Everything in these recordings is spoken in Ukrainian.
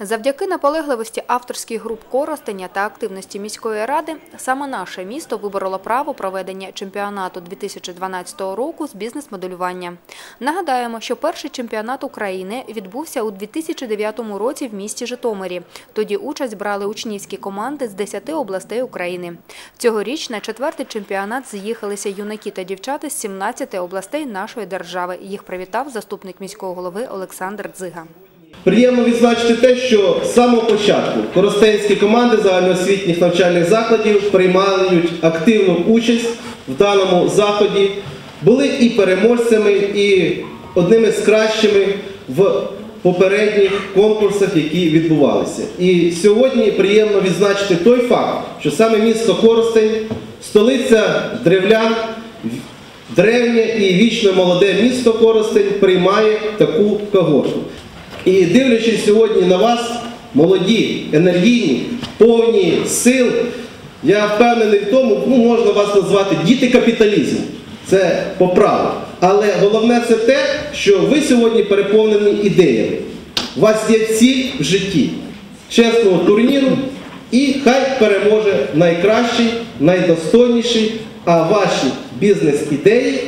Завдяки наполегливості авторських груп Коростеня та активності міської ради саме наше місто вибороло право проведення чемпіонату 2012 року з бізнес-моделювання. Нагадаємо, що перший чемпіонат України відбувся у 2009 році в місті Житомирі. Тоді участь брали учнівські команди з 10 областей України. Цьогоріч на четвертий чемпіонат з'їхалися юнаки та дівчата з 17 областей нашої держави. Їх привітав заступник міського голови Олександр Дзига. Приємно відзначити те, що з самого початку коростенські команди загальноосвітніх навчальних закладів приймають активну участь в даному заході, були і переможцями, і одними з кращими в попередніх конкурсах, які відбувалися. І сьогодні приємно відзначити той факт, що саме місто Коростень, столиця древлян, древнє і вічно молоде місто Коростень приймає таку когорту. І дивлячись сьогодні на вас, молоді, енергійні, повні сил, я впевнений в тому, ну можна вас назвати діти капіталізму. Це по праву. Але головне це те, що ви сьогодні переповнені ідеями. У вас є ціль в житті чесного турніру, і хай переможе найкращий, найдостойніший, а ваші бізнес-ідеї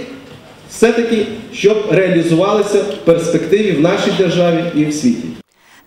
все-таки щоб реалізувалися в перспективі в нашій державі і в світі.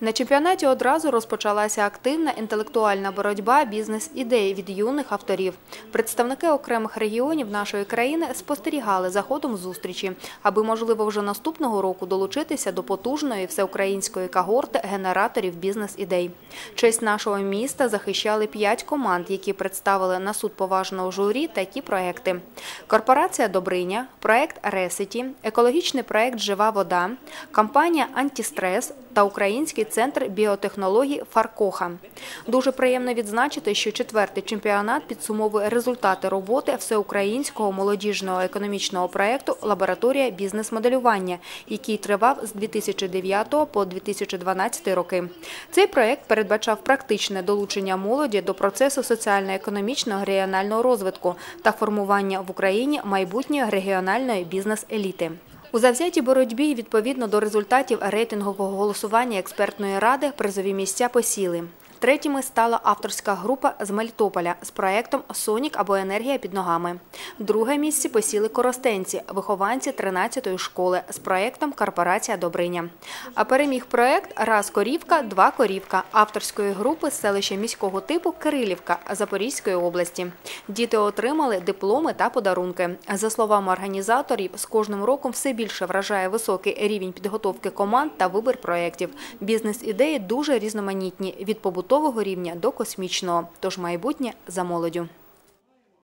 На чемпіонаті одразу розпочалася активна інтелектуальна боротьба бізнес-ідей від юних авторів. Представники окремих регіонів нашої країни спостерігали за ходом зустрічі, аби, можливо, вже наступного року долучитися до потужної всеукраїнської когорти генераторів бізнес-ідей. Честь нашого міста захищали п'ять команд, які представили на суд поважного журі такі проекти: Корпорація Добриня, проект Ресеті, екологічний проект Жива вода, компанія Антістрес та Український центр біотехнологій Фаркоха. Дуже приємно відзначити, що четвертий чемпіонат підсумовує результати роботи всеукраїнського молодіжного економічного проєкту Лабораторія бізнес-моделювання, який тривав з 2009 по 2012 роки. Цей проєкт передбачав практичне долучення молоді до процесу соціально-економічного регіонального розвитку та формування в Україні майбутньої регіональної бізнес-еліти. У завзятій боротьбі відповідно до результатів рейтингового голосування експертної ради призові місця посіли. Третіми стала авторська група з Мелітополя з проєктом Сонік або енергія під ногами. Друге місце посіли коростенці, вихованці 13-ї школи з проєктом Корпорація Добриня. А переміг проєкт Раз корівка, два корівка авторської групи з селища міського типу Кирилівка Запорізької області. Діти отримали дипломи та подарунки. За словами організаторів, з кожним роком все більше вражає високий рівень підготовки команд та вибір проєктів. Бізнес-ідеї дуже різноманітні від побутового рівня до космічного. Тож майбутнє за молоддю.